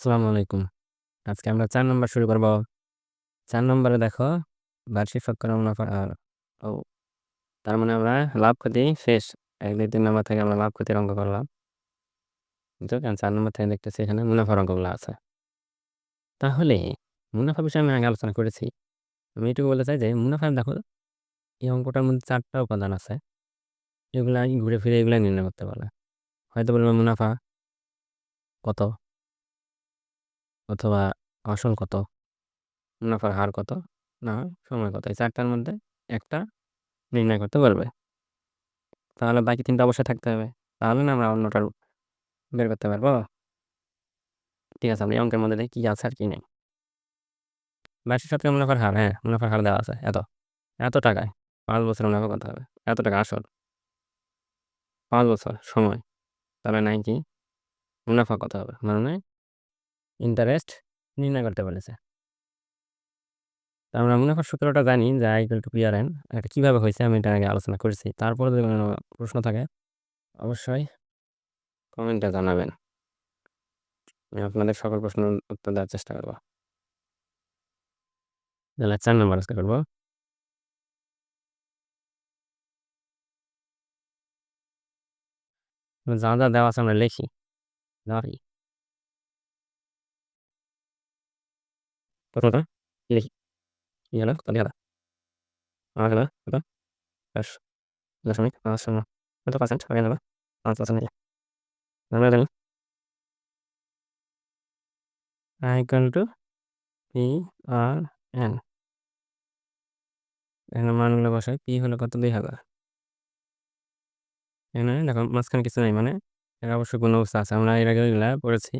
আসসালামু আলাইকুম। আজকে আমরা চার নম্বর শুরু করব। চার নম্বরে দেখো, বার্ষিক শতকরা মুনাফা আর, ও, তার মানে আমরা লাভ, ক্ষতি, শেষ। এক, দুই, তিন নম্বর থেকে আমরা লাভ, ক্ষতির অঙ্ক করলাম। কিন্তু চার নম্বর থেকে দেখতেছি এখানে মুনাফার অঙ্কগুলো আছে। তাহলে মুনাফা বিষয়ে আমি আগে আলোচনা করেছি। আমি এটুকু বলতে চাই যে মুনাফা দেখো, এই অঙ্কটার মধ্যে চারটা উপাদান আছে। এগুলো ঘুরে ফিরে এগুলো নির্ণয় করতে পারবে হয়তো বলব মুনাফা কত? অথবা আসল কত? মুনাফার হার কত? না, সময় কত? এই চারটার মধ্যে একটা নির্ণয় করতে পারবে। তাহলে বাকি তিনটা অবশ্যই থাকতে হবে। তাহলে না আমরা অন্যটার বের করতে পারব। ঠিক আছে আমরা অঙ্কের মধ্যে দেখি কী আছে আর কি নেই। বার্ষিক শতকরা মুনাফার হার হ্যাঁ মুনাফার হার দেওয়া আছে। এত। এত টাকায় পাঁচ বছর মুনাফা করতে হবে। এত টাকা আসল। পাঁচ বছর সময়। তাহলে নাই কি মুনাফা কত হবে। মানে ইন্টারেস্ট নির্ণয় করতে বলেছে। আমরা মনে মুনাফার সূত্রটা জানি যে I equal to P R N এটা কীভাবে হয়েছে আমি এটা আগে আলোচনা করেছি। তারপর যদি কোনো প্রশ্ন থাকে, অবশ্যই কমেন্টে জানাবেন। আমি আপনাদের সকল প্রশ্নের উত্তর দেওয়ার চেষ্টা করব। তাহলে চার নম্বর আজকে করব। যা যা দেওয়া আছে আমরা লিখি। লিখি প্রথমটা লিখি হলো কত হলো আমার হলো কত দশ দশমিক পাঁচ শূন্য পাঁচ percent I equal to P R N এখানে মানগুলো বসাই পি হলো কত দুই হাজার এখানে দেখো মাঝখানে কিছু নেই মানে এর অবশ্যই কোনো অবস্থা আছে আমরা এর আগে পড়েছি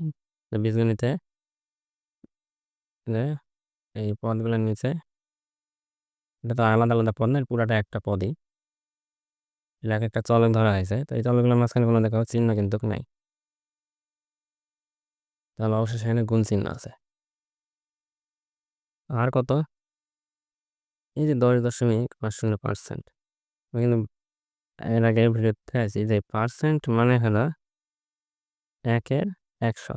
যে এই পদগুলোর নিচে এটা তো আলাদা আলাদা পদ না পুরাটা একটা পদই। এলাকা একটা চলক ধরা হয়েছে, তো এই চলকগুলোর মাঝখানে কোনো দেখা চিহ্ন কিন্তু নাই। তাহলে অবশ্যই সেখানে গুণ চিহ্ন আছে। আর কত? এই যে দশ দশমিক পাঁচ শূন্য পার্সেন্ট। কিন্তু এর আগে ভিডিওতে আছি যে পার্সেন্ট মানে হলো একের একশো।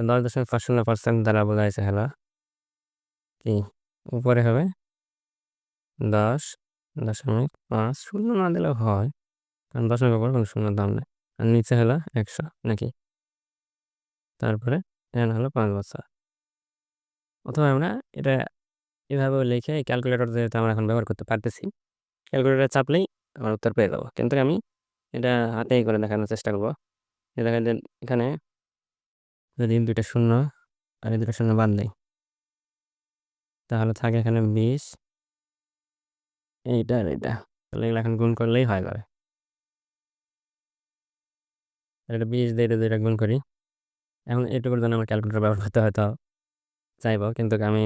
দশ দশমিক পাঁচ শূন্য পার্সেন্ট দ্বারা বোঝা হয়েছে হলো কি? উপরে হবে দশ দশমিক পাঁচ শূন্য না দিলেও হয়। কারণ দশমিক উপর কোনো শূন্য দাম নেই। আর নিচে হলো একশো নাকি? তারপরে এন হলো পাঁচ বছর। অথবা আমরা এটা এভাবে লিখে ক্যালকুলেটর যেহেতু আমরা এখন ব্যবহার করতে পারতেছি ক্যালকুলেটর চাপলেই আমার উত্তর পেয়ে যাব। কিন্তু আমি এটা হাতেই করে দেখানোর চেষ্টা করব। দেখা যায় এখানে যদি দুইটা শূন্য আর এই দুটো শূন্য বাদ দেয় তাহলে থাকে এখানে বিশ, এইটা আর এইটা। তাহলে এগুলো এখন গুণ করলেই হয় যাবে। এটা বিশ দিয়ে এটা দুইটা গুণ করি। এখন এটুকুর জন্য আমার ক্যালকুলেটার ব্যবহার করতে হয়তো চাইব, কিন্তু আমি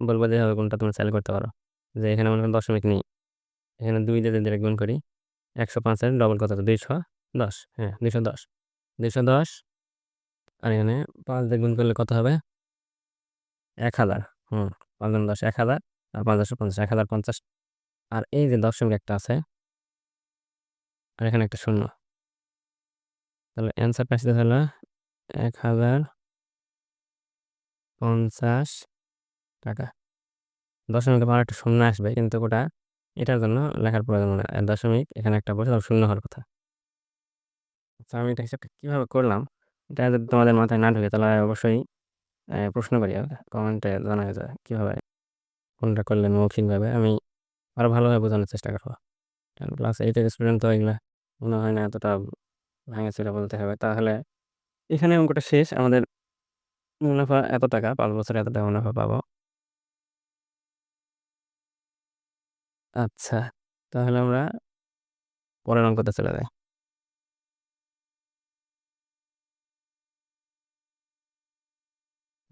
বলব যে কোনটা তুমি চাইলে করতে পারো। যে এখানে মনে দশমিক নেই, এখানে দুই দিয়ে দিয়ে গুণ করি। একশো পাঁচের ডবল কত? দুইশো দশ। হ্যাঁ দুইশো দশ। দুইশো দশ আর এখানে পাঁচ দিয়ে গুণ করলে কত হবে? এক হাজার। হুম, পাঁচ গুণ দশ, এক হাজার। আর পাঁচ দশ, পঞ্চাশ, এক হাজার, পঞ্চাশ। আর এই যে দশমিক একটা আছে, আর এখানে একটা শূন্য। তাহলে অ্যান্সারটা আসতে হলো এক হাজার পঞ্চাশ টাকা। দশমিকের পর একটা শূন্য আসবে, কিন্তু ওটা এটার জন্য লেখার প্রয়োজন নেই। দশমিক এখানে একটা বসে শূন্য হওয়ার কথা। আচ্ছা আমি এটা হিসাবটা কীভাবে করলাম? এটা যদি তোমাদের মাথায় না ঢুকে তাহলে অবশ্যই প্রশ্ন করি কমেন্টে জানা যায় কীভাবে কোনটা করলেন মৌখিকভাবে। আমি আরও ভালোভাবে বোঝানোর চেষ্টা করব। ক্লাস এইটের স্টুডেন্ট তো এগুলো মনে হয় না এতটা ভাঙে চুরে বলতে হবে। তাহলে এখানে অঙ্কটা শেষ। আমাদের মুনাফা এত টাকা, পাঁচ বছরে এত টাকা মুনাফা পাবো। আচ্ছা তাহলে আমরা পরের অঙ্কতে চলে যাই।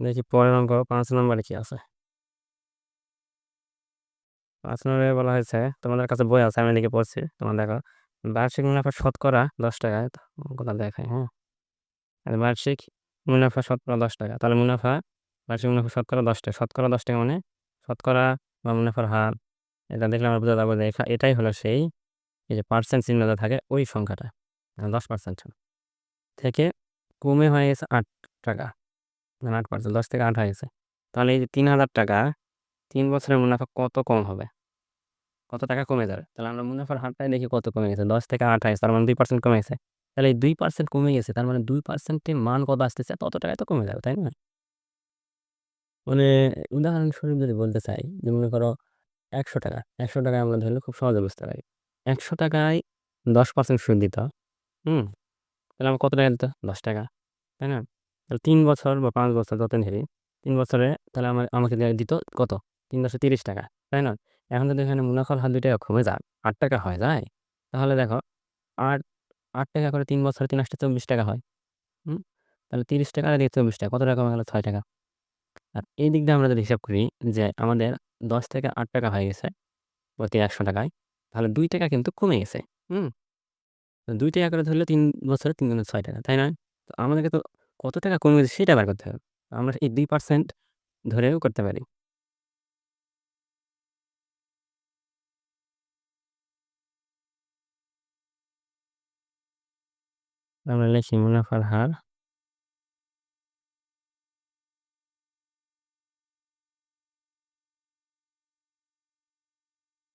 দেখি পরের অঙ্ক পাঁচ নম্বরে কি আছে? পাঁচ নম্বরে বলা হয়েছে, তোমাদের কাছে বই আছে, আমি লিখে পড়ছি, তোমার দেখো। বার্ষিক মুনাফা শতকরা দশ টাকায় কথা দেখায় হ্যাঁ? আর বার্ষিক মুনাফা শতকরা দশ টাকা, তাহলে মুনাফা, বার্ষিক মুনাফা শতকরা দশ টাকা শতকরা দশ টাকা মানে শতকরা বা মুনাফার হার, এটা দেখলে আমরা বোঝা যাব যে এটাই হলো সেই, এই যে পার্সেন্ট চিহ্নটা থাকে, ওই সংখ্যাটা দশ পার্সেন্ট থেকে কমে হয়ে গেছে আট টাকা। মানে আট পার্সেন্ট দশ থেকে আট গেছে তাহলে এই যে তিন হাজার টাকা, তিন বছরের মুনাফা কত কম হবে? কত টাকা কমে যাবে? তাহলে আমরা মুনাফার হারটাই দেখি কত কমে গেছে। দশ থেকে আট হয়েছে, তার মানে দুই পার্সেন্ট কমে গেছে। তাহলে এই দুই পার্সেন্ট কমে গেছে, তার মানে দুই পার্সেন্টের মান কত আসতেছে? তত টাকায় তো কমে যাবে, তাই না? মানে উদাহরণস্বরূপ যদি বলতে চাই, যে মনে করো একশো টাকা, একশো টাকায় আমরা ধরলে খুব সহজে বুঝতে পারি। একশো টাকায় দশ পার্সেন্ট সুদ দিত, হুম? তাহলে আমার কত টাকা দিত? দশ টাকা, তাই না? তাহলে তিন বছর বা পাঁচ বছর যত নেবে তিন বছরে তাহলে আমার, আমাকে দিত কত? তিন দশে তিরিশ টাকা, তাই না? এখন যদি এখানে মুনাফার হাত দুই টাকা কমে যায়, আট টাকা হয়ে যায়, তাহলে দেখো আট আট টাকা করে তিন বছরে তিন আসটা চব্বিশ টাকা হয়, হুম? তাহলে তিরিশ টাকা আর চব্বিশ টাকা, কত টাকা কমে গেল? ছয় টাকা। আর এই দিক দিয়ে আমরা যদি হিসাব করি যে আমাদের দশ থেকে আট টাকা হয়ে গেছে প্রতি একশো টাকায়, তাহলে দুই টাকা কিন্তু কমে গেছে, হুম? দুই টাকা করে ধরলে তিন বছরে তিন গুণে ছয় টাকা, তাই নয়? তো আমাদেরকে তো কত টাকা কমে গেছে সেটা বার করতে হবে। আমরা এই দুই পার্সেন্ট ধরেও করতে পারি। আমরা লিখি মুনাফার হার।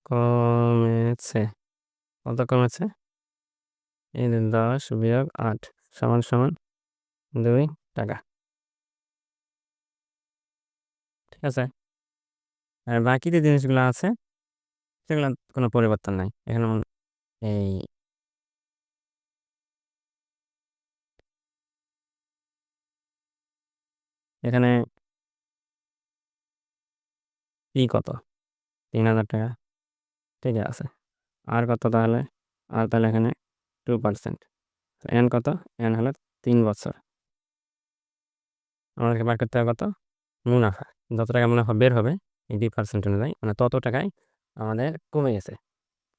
কমেছে। কত কমেছে? এই দশ বিয়োগ আট সমান সমান দুই টাকা। ঠিক আছে? আর বাকি যে জিনিসগুলো আছে সেগুলো কোনো পরিবর্তন নাই। এখানে এই এখানে ই কত? তিন হাজার টাকা। ঠিক আছে। আর কত তাহলে? আর তাহলে এখানে টু পার্সেন্ট এন কত? এন হলো তিন বছর। আমাদেরকে বার করতে হবে কত? মুনাফা। যত টাকা মুনাফা বের হবে, এই দুই পার্সেন্ট অনুযায়ী মানে তত টাকায় আমাদের কমে গেছে।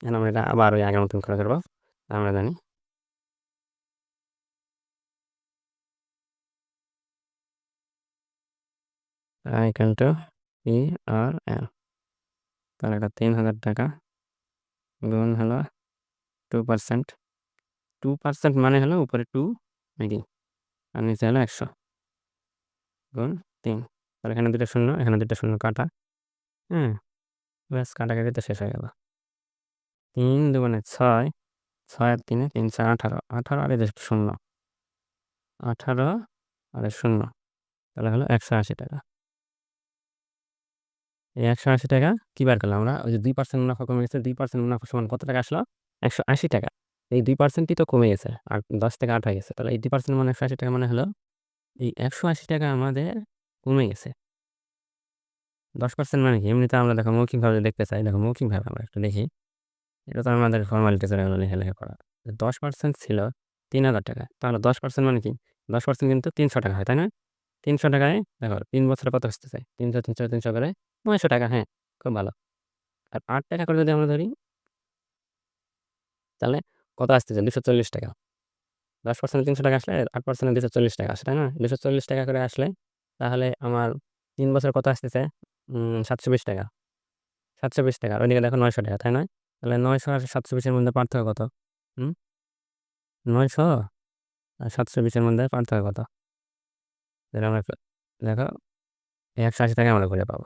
এখন আমরা এটা আবার ওই আগের মতন করে করব আমরা জানি। Equal to P R N তাহলে এটা তিন হাজার টাকা গুণ হলো টু পার্সেন্ট টু পার্সেন্ট মানে হলো উপরে টু নাকি আর নিচে হলো একশো। গুণ তিন। তাহলে এখানে দুটো শূন্য, এখানে দুটো শূন্য কাটা। হ্যাঁ ব্যাস, কাটাকাটি তো শেষ হয়ে গেল। তিন দুগুণে ছয় ছয় আর তিনে তিন, চার, আঠারো। আঠারো আর এদের শূন্য। আঠারো আর শূন্য। তাহলে হলো একশো আশি টাকা। এই একশো আশি টাকা কী বার করলাম আমরা? ওই যে দুই পার্সেন্ট মুনাফা কমে গেছে, দুই পার্সেন্ট মুনাফা সমান কত টাকা আসলো? একশো আশি টাকা। এই দুই পার্সেন্টই তো কমে গেছে, আর দশ থেকে আট হয়ে গেছে। তাহলে এই দুই পার্সেন্ট মানে একশো আশি টাকা মানে হলো এই একশো আশি টাকা আমাদের কমে গেছে। দশ পার্সেন্ট মানে কি? এমনিতে আমরা দেখো মৌখিকভাবে দেখতে চাই। দেখো মৌখিকভাবে আমরা একটু দেখি। এটা তো আমাদের ফর্মালিটি চলে গেলো লেখালেখা করা। দশ পার্সেন্ট ছিল তিন হাজার টাকা। তাহলে দশ পার্সেন্ট মানে কি? দশ পার্সেন্ট কিন্তু তিনশো টাকা হয়, তাই না? তিনশো টাকায় দেখো তিন বছরে কত আসতে চাই? তিনশো তিনশো তিনশো করে নয়শো টাকা হ্যাঁ খুব ভালো। আর আট টাকা করে যদি আমরা ধরি, তাহলে কত আসতেছে দুশো চল্লিশ টাকা। দশ পার্সেন্ট তিনশো টাকা আসলে, আট পার্সেন্ট দুশো চল্লিশ টাকা আসে, তাই না? দুশো চল্লিশ টাকা করে আসলে তাহলে আমার তিন বছর কত আসতেছে? সাতশো বিশ টাকা। সাতশো বিশ টাকা ওইদিকে দেখো নয়শো টাকা, তাই নয়? তাহলে নয়শো আর সাতশো বিশের মধ্যে পার্থক্য কত? হুম? নয়শো আর সাতশো বিশের মধ্যে পার্থক্য কত? আমরা দেখো একশো আশি টাকা আমরা ঘুরে পাবো।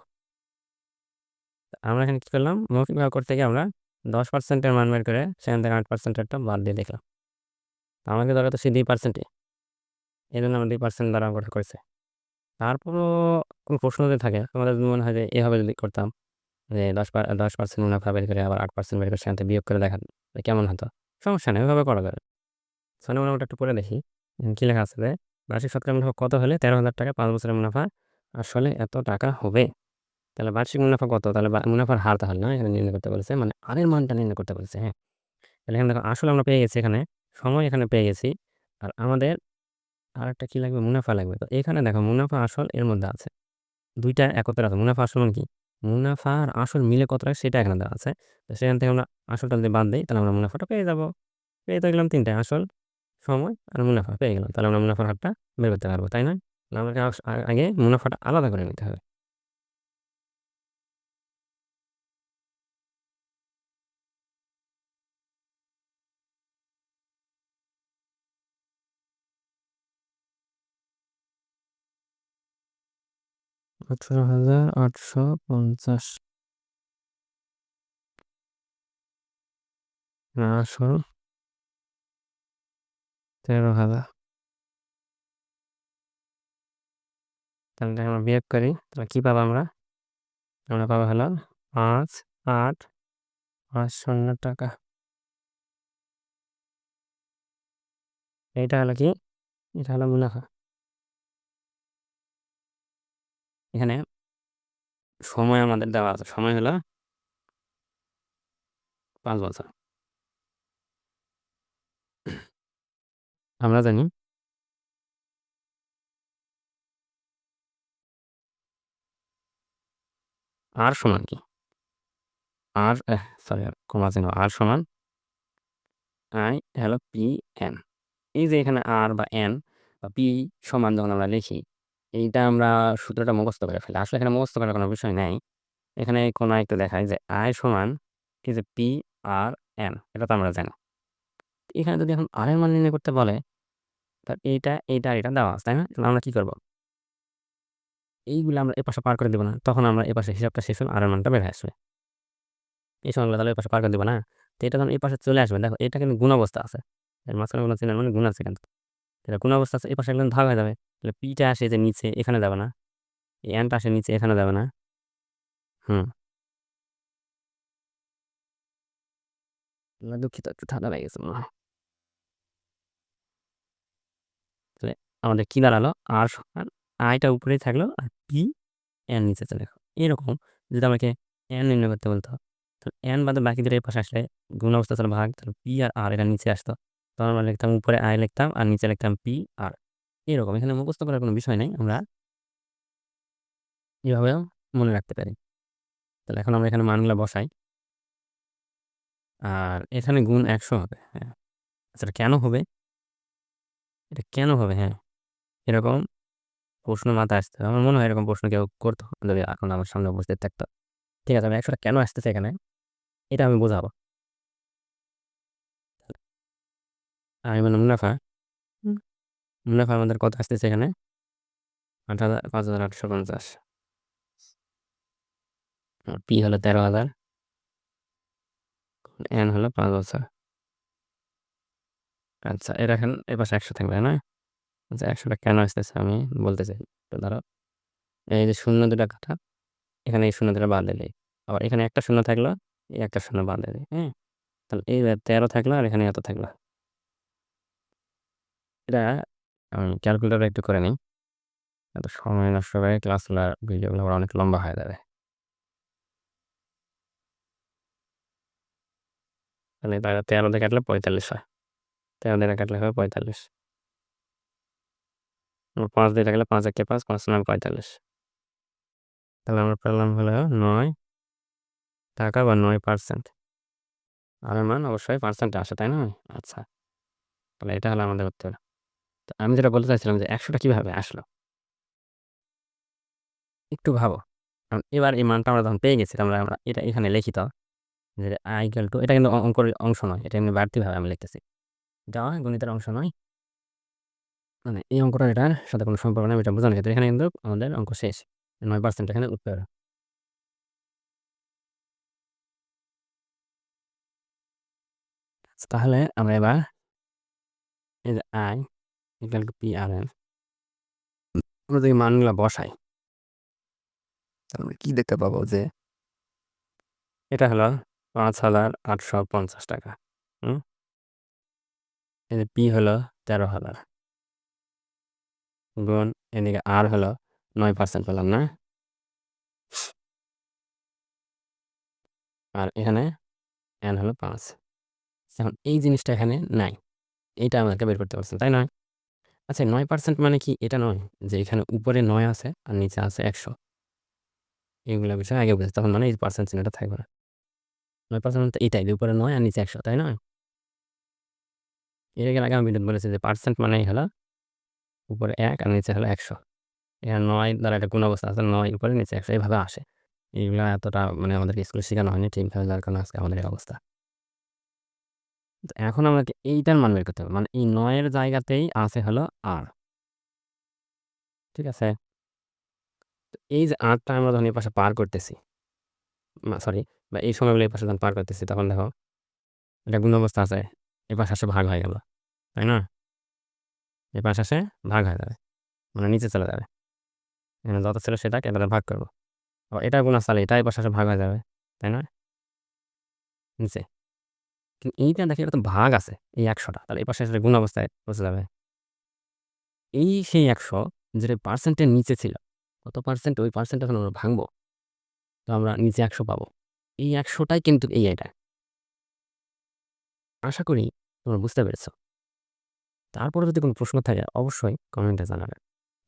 আমরা এখানে কী করলাম? মৌখিকভাবে করতে গিয়ে আমরা দশ পার্সেন্টের মান বের করে সেখান থেকে আট পার্সেন্টেরটা বাদ দিয়ে দেখলাম। আমাকে দরকার তো সে দুই পার্সেন্টই এই জন্য আমরা দুই পার্সেন্ট দ্বারা গঠন করেছে। তারপরও কোনো প্রশ্ন যদি থাকে, তোমাদের মনে হয় যে এভাবে যদি করতাম, যে দশ দশ পার্সেন্ট মুনাফা বের করে আবার আট পার্সেন্ট বের করে সেখান থেকে বিয়োগ করে দেখা কেমন হতো? সমস্যা নেই ওইভাবে করা যাবে। সোনে মুনাফাটা একটু পরে দেখি কী লেখা আছে যে বার্ষিক শতকরা মুনাফা কত হলে তেরো হাজার টাকা পাঁচ বছরের মুনাফা আসলে এত টাকা হবে? তাহলে বার্ষিক মুনাফা কত? তাহলে মুনাফার হার তাহলে না? এখানে নির্ণয় করতে বলেছে মানে আরের মানটা নির্ণয় করতে বলেছে হ্যাঁ। তাহলে এখানে দেখো, আসলে আমরা পেয়ে গেছি এখানে সময় এখানে পেয়ে গেছি। আর আমাদের আর একটা কী লাগবে? মুনাফা লাগবে। তো এখানে দেখো মুনাফা আসল এর মধ্যে আছে। দুইটা একত্রে আছে। মুনাফা আসল মানে কি? মুনাফা আর আসল মিলে কত রাখে সেটা এখানে দেওয়া আছে। তো সেখান থেকে আমরা আসলটা যদি বাদ দিই, তাহলে আমরা মুনাফাটা পেয়ে যাব। পেয়ে তো গেলাম তিনটা, আসল, সময় আর মুনাফা। পেয়ে গেলাম। তাহলে আমরা মুনাফার হারটা বের করতে পারব, তাই না? আমাকে আগে মুনাফাটা আলাদা করে নিতে হবে। আঠারো হাজার আটশো পঞ্চাশ। আসল তেরো হাজার। তাহলে এটা আমরা বিয়োগ করি, তাহলে কী পাবো আমরা? আমরা পাবো হলো পাঁচ আট পাঁচ শূন্য টাকা। এইটা হলো কি? এটা হলো মুনাফা। এখানে সময় আমাদের দেওয়া আছে। সময় হলো পাঁচ বছর। আমরা জানি আর সমান কি? আর সরি আর কমা চিহ্ন আর সমান আই হলো পি এন এই যে এখানে আর বা এন বা পি সমান যখন আমরা লিখি এইটা আমরা সূত্রটা মুখস্থ করে ফেলি। আসলে এখানে মুখস্থ করার কোনো বিষয় নেই। এখানে কোনো একটু দেখায় যে আই সমান এই যে পি আর এন এটা তো আমরা জানি। এখানে যদি এখন আর এর মান নির্ণয় করতে বলে তার এইটা এইটা আর এটা দেওয়া আছে, তাই না? তাহলে আমরা কি করব? এইগুলো আমরা এপাশে পার করে দেবো না। তখন আমরা এপাশে হিসাবটা শেষ হলে আর এর মানটা বেড়ে আসবে। এই সময়গুলো তাহলে এপাশে পার করে দেবো না। তো এটা যখন এই পাশে চলে আসবে, দেখো, এটা কিন্তু গুণ অবস্থা আছে। এর মাঝখানে কোনো চিহ্নের মানে গুণ আছে কিন্তু। এটা কোন অবস্থা এই পাশে একদম ভাগ হয়ে যাবে। তাহলে পিটা আসে যে নিচে, এখানে যাবে না। এনটা আসে নিচে, এখানে যাবে না। হুম। দুঃখিত, একটু ঠান্ডা লেগে গেছে মনে হয়। তাহলে আমাদের কি দাঁড়াল? আর সমান আইটা উপরেই থাকল আর পি এন নিচে চলে গেলো। এরকম যদি আমাকে এন নির্ণয় করতে বলতো। তো এন বাদে বাকিদের এই পাশে আসলে গুণ অবস্থা ছিল ভাগ, তাহলে পি আর আর এটা নিচে আসতো। তখন আমরা লিখতাম উপরে আই লিখতাম আর নিচে লিখতাম পি আর এরকম, এখানে মুখস্থ করার কোনো বিষয় নেই, আমরা এভাবে মনে রাখতে পারি। তাহলে এখন আমরা এখানে মানগুলো বসাই। আর এখানে গুণ একশো হবে হ্যাঁ। আচ্ছা কেন হবে? এটা কেন হবে হ্যাঁ। এরকম প্রশ্ন মাথায় আসতে হবে। আমার মনে হয় এরকম প্রশ্ন কেউ করতো। যদি এখন আমার সামনে উপস্থিত থাকতো। ঠিক আছে, আমি একশোটা কেন আসতেছে এখানে? এটা আমি বোঝাবো। আমি মানে মুনাফা? মুনাফা আমাদের কত আসতেছে এখানে? আট হাজার পাঁচ হাজার আটশো পঞ্চাশ। পি হলো তেরো হাজার। এন হলো পাঁচ বছর। আচ্ছা এর এখন এ পাশে একশো থাকবে না? আচ্ছা একশোটা কেন আসতেছে? আমি বলতে চাই তো ধরো এই যে শূন্য দুটা কাটা এখানে এই শূন্য দুটা বাদ দিলে আবার এখানে একটা শূন্য থাকল এই একটা শূন্য বাদ দিলে হ্যাঁ? তাহলে এই তেরো থাকল আর এখানে এত থাকল। এটা আমি ক্যালকুলেটার একটু করে নিই। এত সময় নষ্ট করে ক্লাসগুলো ভিডিওগুলো অনেক লম্বা হয়ে যাবে। তাহলে তারা তেরো দিয়ে কাটলে পঁয়তাল্লিশ হয়। তেরো দিয়ে কাটলে হবে পঁয়তাল্লিশ। পাঁচ দিয়ে কাটলে পাঁচ একে পাঁচ পাঁচ নয় পঁয়তাল্লিশ। তাহলে আমরা পেলাম হলো নয় টাকা বা নয় পার্সেন্ট আর মান অবশ্যই পার্সেন্টে আসে, তাই না? আচ্ছা। তাহলে এটা হলো আমাদের উত্তর। তো আমি যেটা বলতে চাইছিলাম যে একশোটা কীভাবে আসলো? একটু ভাবো। কারণ এবার এই মানটা আমরা যখন পেয়ে গেছি আমরা আমরা এটা এখানে লিখিত যে আই ইকুয়াল টু এটা কিন্তু অঙ্কর অংশ নয় এটা এমনি বাড়তিভাবে আমি লিখতেছি। এটা গণিতের অংশ নয়। মানে এই অঙ্কটা এটার সাথে কোনো সম্পর্ক নেই এটা বোঝানো ক্ষেত্রে এখানে কিন্তু আমাদের অঙ্ক শেষ। নয় পার্সেন্ট এখানে উত্তর আচ্ছা, তাহলে আমরা এবার এই যে আই আমরা যদি মানগুলো বসাই, তাহলে কি দেখতে পাবো যে এটা হলো পাঁচ হাজার আটশো পঞ্চাশ টাকা, হুম? এই পি হলো তেরো হাজার গুণ এদিকে আর হলো নয় পার্সেন্ট পেলাম না। আর এখানে এন হলো পাঁচ। এখন এই জিনিসটা এখানে নাই। এইটা আমাকে বের করতে পারছেন তাই নয়? আচ্ছা নয় পার্সেন্ট মানে কি? এটা নয় যে এখানে উপরে নয় আছে আর নিচে আছে একশো। এইগুলো বিষয় আগে বুঝে তখন মানে এই পার্সেন্ট চিহ্নটা থাকবে না। নয় পার্সেন্ট মানে এটাই উপরে নয় আর নিচে একশো, তাই নয়? এর আগে আমি বিদ্যুৎ বলেছি যে পার্সেন্ট মানেই হলো উপরে এক আর নিচে হলো একশো। এখানে নয় দ্বারা একটা কোন অবস্থা আছে, নয় উপরে নিচে একশো, এইভাবে আসে। এইগুলো এতটা মানে আমাদের স্কুলে শেখানো হয়নি ঠিকভাবে, যার আজকে আমাদের এই অবস্থা। এখন আমাকে এইটার মান বের করতে হবে। মানে এই নয়ের জায়গাতেই আছে হলো আর। ঠিক আছে? তো এই যে আটটা আমরা যখন এই পাশে পার করতেছি সরি বা এই সময়গুলো এই পাশে যখন পার করতেছি, তখন দেখো এটা গুণ অবস্থা আছে, এই পাশে আসে ভাগ হয়ে গেল, তাই না? এই পাশে আসে ভাগ হয়ে যাবে মানে নিচে চলে যাবে। এখানে যত ছিল সেটাকে এবারে ভাগ করব। আবার এটা গুণ আসলে এটা এই পাশে আসে ভাগ হয়ে যাবে, তাই না? নিচে। কিন্তু এইটা দেখি এটা তো ভাগ আছে, এই একশোটা তাহলে এই পাশে আসলে গুণ অবস্থায় বসে যাবে। এই সেই একশো যেটা পার্সেন্টের নিচে ছিল, কত পার্সেন্ট ওই পার্সেন্ট এখন আমরা ভাঙবো। তো আমরা নিচে একশো পাবো। এই একশোটাই কিন্তু এই এটা আশা করি তোমরা বুঝতে পেরেছ। তারপরে যদি কোনো প্রশ্ন থাকে, অবশ্যই কমেন্টে জানাবে।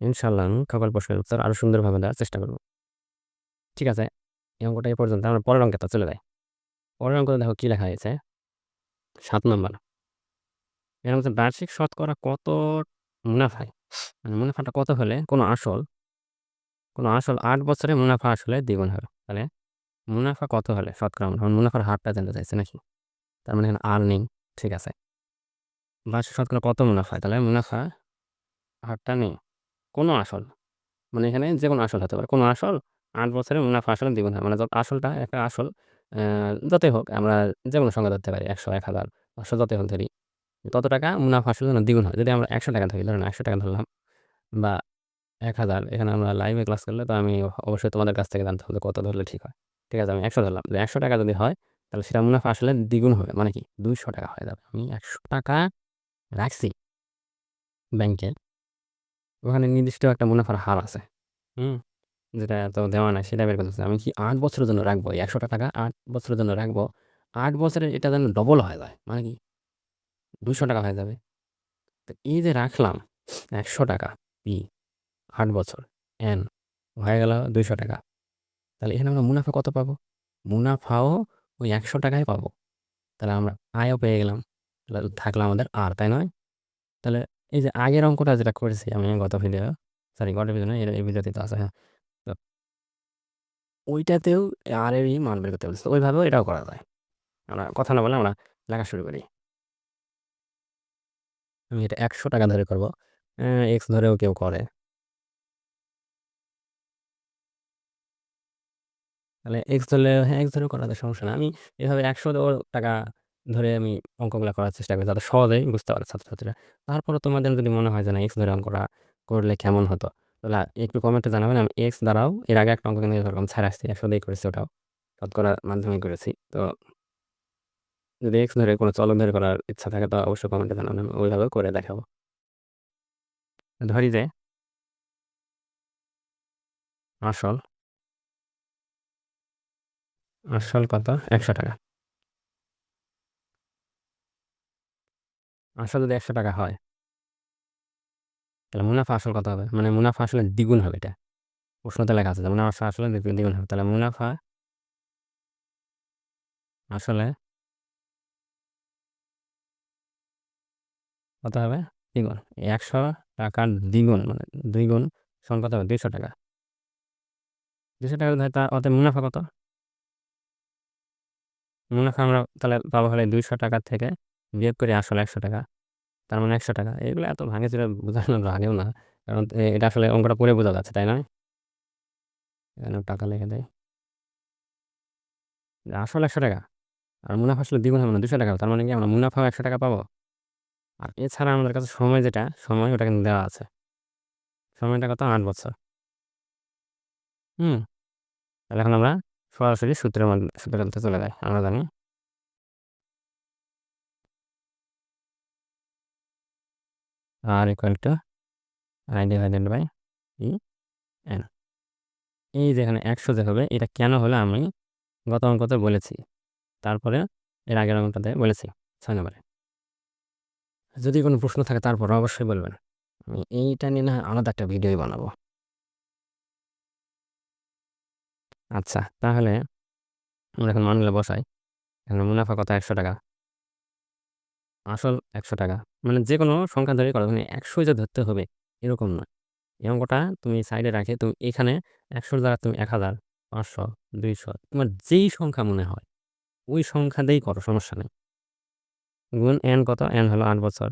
ইনশাল্লাহ সকল প্রশ্নের উত্তর আরও সুন্দরভাবে দেওয়ার চেষ্টা করব। ঠিক আছে? অঙ্কটা এই পর্যন্ত। আমরা পরের অঙ্কে তো চলে যাই। পরের অঙ্কটা দেখো কী লেখা হয়েছে? সাত নম্বর। এর মধ্যে বার্ষিক শতকরা কত মুনাফায় মানে মুনাফাটা কত হলে? কোনো আসল? কোনো আসল আট বছরে মুনাফা আসলে দ্বিগুণ হবে। তাহলে মুনাফা কত হলে শতকরা মুনাফা? মুনাফার হারটা জানতে চাইছে নাকি? তার মানে এখানে আর্নিং ঠিক আছে। বার্ষিক শতকরা কত মুনাফা? তাহলে মুনাফা হারটা নেই। কোনো আসল। মানে এখানে যে কোনো আসল হতে পারে। কোনো আসল আট বছরে মুনাফা আসলে দ্বিগুণ হয় মানে আসলটা, একটা আসল যতই হোক আমরা যে কোনো সংখ্যা ধরতে পারি একশো, এক হাজার, পাঁচশো যতই হোক ধরি, তত টাকা মুনাফা আসলে যেন দ্বিগুণ হয়। যদি আমরা একশো টাকা ধরি, ধরেন একশো টাকা ধরলাম বা এক হাজার, এখানে আমরা লাইভে ক্লাস করলে তো আমি অবশ্যই তোমাদের কাছ থেকে জানতে হবে কত ধরলে ঠিক হয়। ঠিক আছে, আমি একশো ধরলাম। যে একশো টাকা যদি হয়, তাহলে সেটা মুনাফা আসলে দ্বিগুণ হবে। মানে কি? দুইশো টাকা হয়ে যাবে। আমি একশো টাকা রাখছি ব্যাংকে ওখানে নির্দিষ্ট একটা মুনাফার হার আছে। হুম। যেটা এত দেওয়া নাই, সেটা বের করতেছে। আমি কি আট বছরের জন্য রাখব? এই একশো টাকা আট বছরের জন্য রাখব? আট বছরে এটা যেন ডবল হয়ে যায় মানে কি? দুশো টাকা হয়ে যাবে। তো এই যে রাখলাম একশো টাকা পি, আট বছর, এন, হয়ে গেল দুইশো টাকা। তাহলে এখানে আমরা মুনাফা কত পাবো? মুনাফাও ওই একশো টাকায় পাবো। তাহলে আমরা আয়ও পেয়ে গেলাম। তাহলে থাকল আমাদের আর, তাই নয়? তাহলে এই যে আগের অঙ্কটা যেটা করেছি আমি গত ভিডিও সরি গত ভিডিও এই ভিডিওতে তো আছে হ্যাঁ। তো ওইটাতেও আর এরই মান বের করতে বলছে ওইভাবেও এটাও করা যায়। আমরা কথা না বলে আমরা লেখা শুরু করি। আমি এটা একশো টাকা ধরে করব। এক্স ধরেও কেউ করে। তাহলে এক্স ধরলে হ্যাঁ এক্স ধরেও করা সমস্যা না আমি এভাবে একশো টাকা ধরে আমি অঙ্কগুলো করার চেষ্টা করি, যাতে সহজেই বুঝতে পারে ছাত্রছাত্রীরা। তারপরে তোমাদের যদি মনে হয় যে না এক্স ধরে অঙ্কটা করলে কেমন হতো? তাহলে একটু কমেন্টে জানাবেন, আমি এক্স দ্বারাও এর আগে একটা অঙ্ক কিন্তু এরকম ছাড় আসছি একশো দিয়ে করেছি ওটাও, শতকরা মাধ্যমে করেছি, তো যদি এক্স ধরে কোনো চলক ধরে করার ইচ্ছা থাকে তো অবশ্যই কমেন্টে জানাবেন, আমি ওইভাবে করে দেখাবো। ধরি যে, আসল আসল কত? একশো টাকা। আসল যদি একশো টাকা হয় তাহলে মুনাফা আসল কত হবে? মানে মুনাফা আসলে দ্বিগুণ হবে এটা। প্রশ্নতে লেখা আছে মুনাফা আসলে দ্বিগুণ হবে। তাহলে মুনাফা আসলে কত হবে? দ্বিগুণ। একশো টাকার দ্বিগুণ মানে দুই গুণ সমান কত হবে? দুইশো টাকা। দুশো টাকা ধরে তা অত মুনাফা কত? মুনাফা আমরা তাহলে পাবো হলে দুইশো টাকার থেকে বিয়োগ করে আসলে একশো টাকা। তার মানে একশো টাকা। এগুলো এত ভাঙে চুরে বোঝানোর আগেও না। কারণ এটা আসলে অঙ্কটা পরে বোঝা যাচ্ছে, তাই নয়? এখানে টাকা লিখে দেয়। আসলে একশো টাকা? আর মুনাফা আসলে দ্বিগুণ হবে না, দুশো টাকা তার মানে কি আমরা মুনাফাও একশো টাকা পাবো? আর এছাড়া আমাদের কাছে সময় যেটা, সময় ওটা কিন্তু দেওয়া আছে। সময়টা কত? আট বছর। হুম। তাহলে এখন আমরা সরাসরি সূত্রের মধ্যে সূত্রের চলে যাই, আমরা জানি। R equal to I divided by E N এই যেখানে একশো যে হবে, এটা কেন হলো আমি গত অঙ্কতে বলেছি। তারপরে এর আগের অঙ্কটাতে বলেছি, ছয় নম্বরে। যদি কোনো প্রশ্ন থাকে তারপর অবশ্যই বলবেন। আমি এইটা নিয়ে না আলাদা একটা ভিডিওই বানাবো। আচ্ছা তাহলে আমরা এখন মানগুলো বসাই। এখন মুনাফা কত? একশো টাকা। আসল একশো টাকা। মানে যে কোনো সংখ্যা ধরে করো মানে একশোই যে ধরতে হবে, এরকম নয়। এই অঙ্কটা তুমি সাইডে রাখে, তুমি এখানে একশোর দ্বারা তুমি এক হাজার, পাঁচশো, দুইশো, তোমার যেই সংখ্যা মনে হয়, ওই সংখ্যা দিয়েই করো, সমস্যা নেই। গুণ এন কত? এন হলো আট বছর।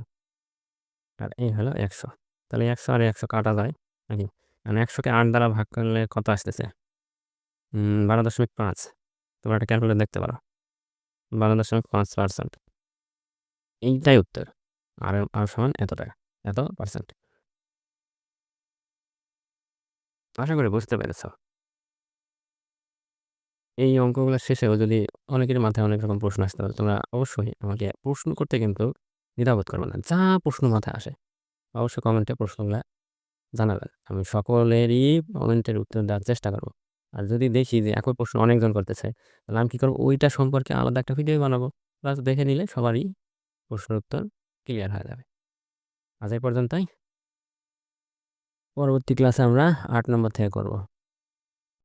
আর এই হলো একশো। তাহলে একশো আর একশো কাটা যায়, নাকি? মানে একশোকে আট দ্বারা ভাগ করলে কত আসতেছে? বারো দশমিক পাঁচ। তোমরা একটা ক্যালকুলেট দেখতে পারো। বারো দশমিক পাঁচ পার্সেন্ট এইটাই উত্তর। আর আর সমান এত টাকা, এত পার্সেন্ট আশা করি বুঝতে পেরেছ। এই অঙ্কগুলো শেষেও যদি অনেকের মাথায় অনেক রকম প্রশ্ন আসতে পারে তোমরা অবশ্যই আমাকে প্রশ্ন করতে কিন্তু দ্বিধাবোধ করবে না। যা প্রশ্ন মাথায় আসে, অবশ্যই কমেন্টে প্রশ্নগুলো জানাবেন। আমি সকলেরই কমেন্টের উত্তর দেওয়ার চেষ্টা করব। আর যদি দেখি যে একই প্রশ্ন অনেকজন করতেছে, তাহলে আমি কী করব? ওইটা সম্পর্কে আলাদা একটা ভিডিও বানাবো। প্লাস দেখে নিলে সবারই প্রশ্নের উত্তর ক্লিয়ার হয়ে যাবে। আজ এই পর্যন্তই। পরবর্তী ক্লাসে আমরা আট নম্বর থেকে করব।